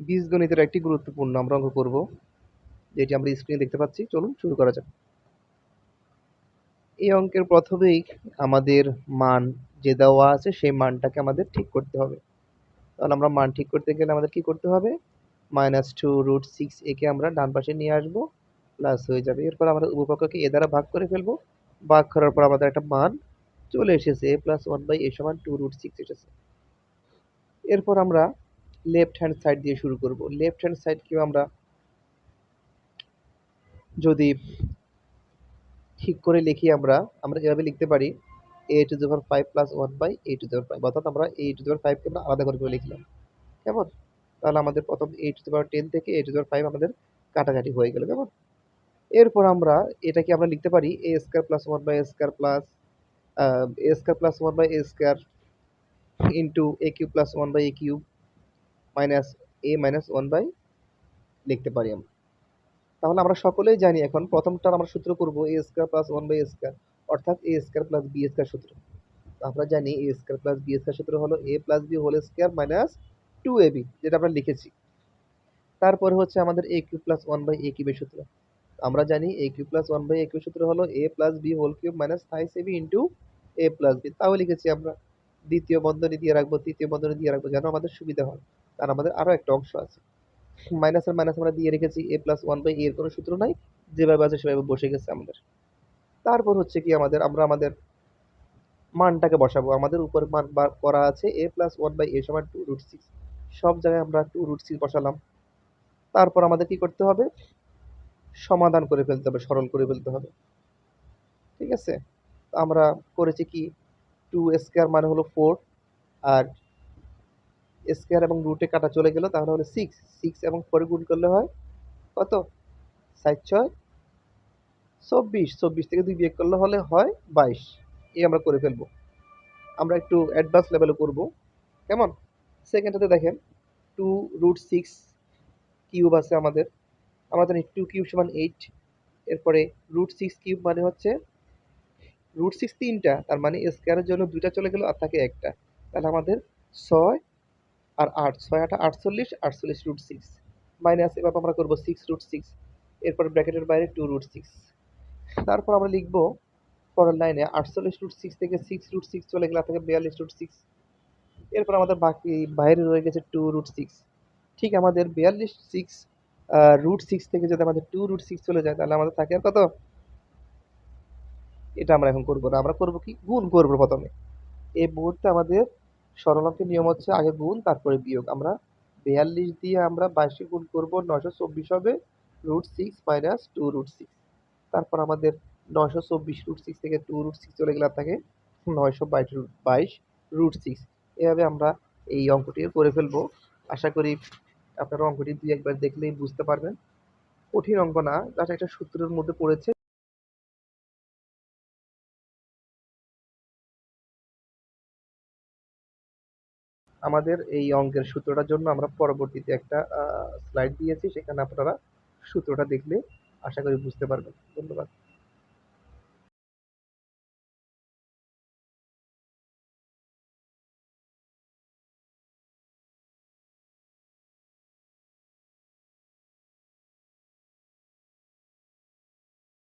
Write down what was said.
বীজগণিতের একটি গুরুত্বপূর্ণ আমরা অঙ্ক করব, যেটি আমরা স্ক্রিনে দেখতে পাচ্ছি। চলুন শুরু করা যাক। এই অঙ্কের প্রথমেই আমাদের মান যে দেওয়া আছে, সেই মানটাকে আমাদের ঠিক করতে হবে। তাহলে আমরা মান ঠিক করতে গেলে আমাদের কি করতে হবে? মাইনাস টু রুট সিক্স একে আমরা ডান পাশে নিয়ে আসব প্লাস হয়ে যাবে। এরপর আমরা উপপক্ষকে এ দ্বারা ভাগ করে ফেলব। ভাগ করার পর আমাদের একটা মান চলে এসেছে a plus one by a সমান টু রুট সিক্স এসেছে। এরপর আমরা লেফট হ্যান্ড সাইড দিয়ে শুরু করব। লেফট হ্যান্ড সাইডকেও আমরা যদি ঠিক করে লিখি আমরা আমরা এভাবে লিখতে পারি a to the five plus one by a to the five অর্থাৎ আমরা এ টু দি ফাইভকে আমরা আলাদা করে লিখলাম। কেমন? তাহলে আমাদের প্রথম এ টু দি পাওয়ার টেন থেকে এ টু দি ফাইভ আমাদের কাটাকাটি হয়ে গেল, কেমন? এরপর আমরা এটাকে আমরা লিখতে পারি a square plus one by a square plus a square plus one by a square into a cube plus one by a cube minus a minus one by লিখতে পারি আমরা। তাহলে আমরা সকলেই জানি এখন প্রথমটার আমরা সূত্র করব a square plus one by square অর্থাৎ a square plus b square সূত্র। আমরা জানি a square plus b square সূত্র হলো a plus b whole square minus two a b যেটা আমরা লিখেছি। তারপরে হচ্ছে আমাদের a cube plus one by a কিউবের সূত্র। আমরা জানি a cube plus one by a cube সূত্র হলো a plus b whole cube minus thrice a b into a plus b তাও লিখেছি আমরা। দ্বিতীয় বন্ধনী দিয়ে রাখব, তৃতীয় বন্ধনী দিয়ে রাখব, যেন আমাদের সুবিধা হয়। কারণ আমাদের আরও একটা অংশ আছে। মাইনাসের মাইনাস আমরা দিয়ে রেখেছি এ প্লাস ওয়ান বাই এর কোনো সূত্র নাই, যেভাবে আছে সেভাবে বসে গেছে আমাদের। তারপর হচ্ছে কি আমাদের, আমরা আমাদের মানটাকে বসাবো। আমাদের উপর মান করা আছে a plus one by a সমান টু রুট সিক্স সব জায়গায় আমরা টু রুট সিক্স বসালাম। তারপর আমাদের কি করতে হবে? সমাধান করে ফেলতে হবে, সরল করে ফেলতে হবে। ঠিক আছে? আমরা করেছি কি? টু স্কোয়ার মানে হলো ফোর আর স্কোয়ার এবং রুটে কাটা চলে গেল, তাহলে হলো সিক্স সিক্স এবং ফোরে গুণ করলে হয় কত? সাত ছয়। চব্বিশ। চব্বিশ থেকে দুই বিয়োগ করলে হলে হয় বাইশ। এই আমরা করে ফেলব। আমরা একটু অ্যাডভান্স লেভেলে করব। কেমন? সেকেন্ডটাতে দেখেন টু রুট সিক্স কিউব আছে আমাদের। আমরা জানি টু কিউব সমান এইট এরপরে রুট সিক্স কিউব মানে হচ্ছে রুট সিক্স তিনটা, তার মানে স্কোয়ারের জন্য দুইটা চলে গেল আর থাকে একটা। তাহলে আমাদের ছয় আর আট, ছয়, আট, আটচল্লিশ আটচল্লিশ রুট সিক্স মাইনাস এবার আমরা করব সিক্স রুট সিক্স এরপর ব্র্যাকেটের বাইরে টু রুট সিক্স তারপর আমরা লিখব পরের লাইনে আটচল্লিশ রুট সিক্স থেকে সিক্স রুট সিক্স চলে গেলে থেকে বিয়াল্লিশ রুট সিক্স এরপর আমাদের বাকি বাইরে রয়ে গেছে টু রুট সিক্স ঠিক আমাদের বিয়াল্লিশ সিক্স রুট সিক্স থেকে যদি আমাদের টু রুট সিক্স চলে যায়, তাহলে আমাদের থাকে আর কত? এটা আমরা এখন করব না। আমরা করব কি? গুণ করব প্রথমে। এই মুহূর্তে আমাদের সরলঙ্কের নিয়ম হচ্ছে আগে গুণ, তারপরে বিয়োগ। আমরা বিয়াল্লিশ দিয়ে আমরা বাইশে গুণ করব নশো চব্বিশ হবে root six minus two root six তারপর আমাদের নশো চব্বিশ রুট সিক্স থেকে টু রুট সিক্স চলে গেলে থাকে নয়শো বাইশ রুট বাইশ রুট সিক্স এভাবে আমরা এই অঙ্কটি করে ফেলব। আশা করি আপনারা অঙ্কটি দুই একবার দেখলেই বুঝতে পারবেন। কঠিন অঙ্ক না, জাস্ট একটা সূত্রের মধ্যে পড়েছে। আমাদের এই অঙ্কের সূত্রটার জন্য আমরা পরবর্তীতে একটা স্লাইড দিয়েছি, সেখানে আপনারা সূত্রটা দেখলে আশা করি বুঝতে পারবেন। ধন্যবাদ।